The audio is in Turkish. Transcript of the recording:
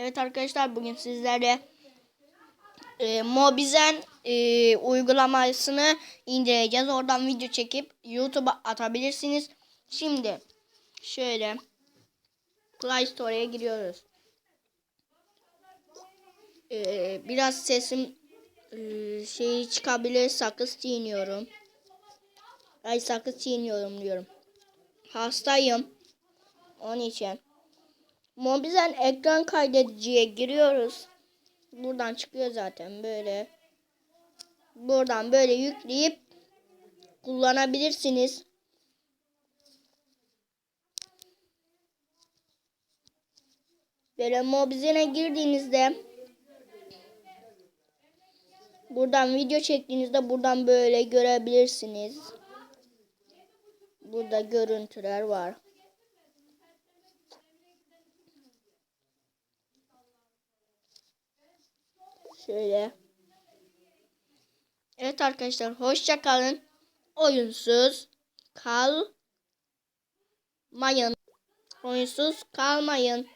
Evet arkadaşlar bugün sizlerle e, Mobizen e, uygulamasını indireceğiz. Oradan video çekip YouTube'a atabilirsiniz. Şimdi şöyle Play Store'ya giriyoruz. E, biraz sesim e, şey çıkabilir. Sakız çiğniyorum. Ay sakız çiğniyorum diyorum. Hastayım. Onun için. Mobizen ekran kaydediciye giriyoruz. Buradan çıkıyor zaten böyle. Buradan böyle yükleyip kullanabilirsiniz. Böyle Mobizen'e girdiğinizde buradan video çektiğinizde buradan böyle görebilirsiniz. Burada görüntüler var. Şöyle. Evet arkadaşlar hoşça kalın. Oyunsuz kalmayın. Oyunsuz kalmayın.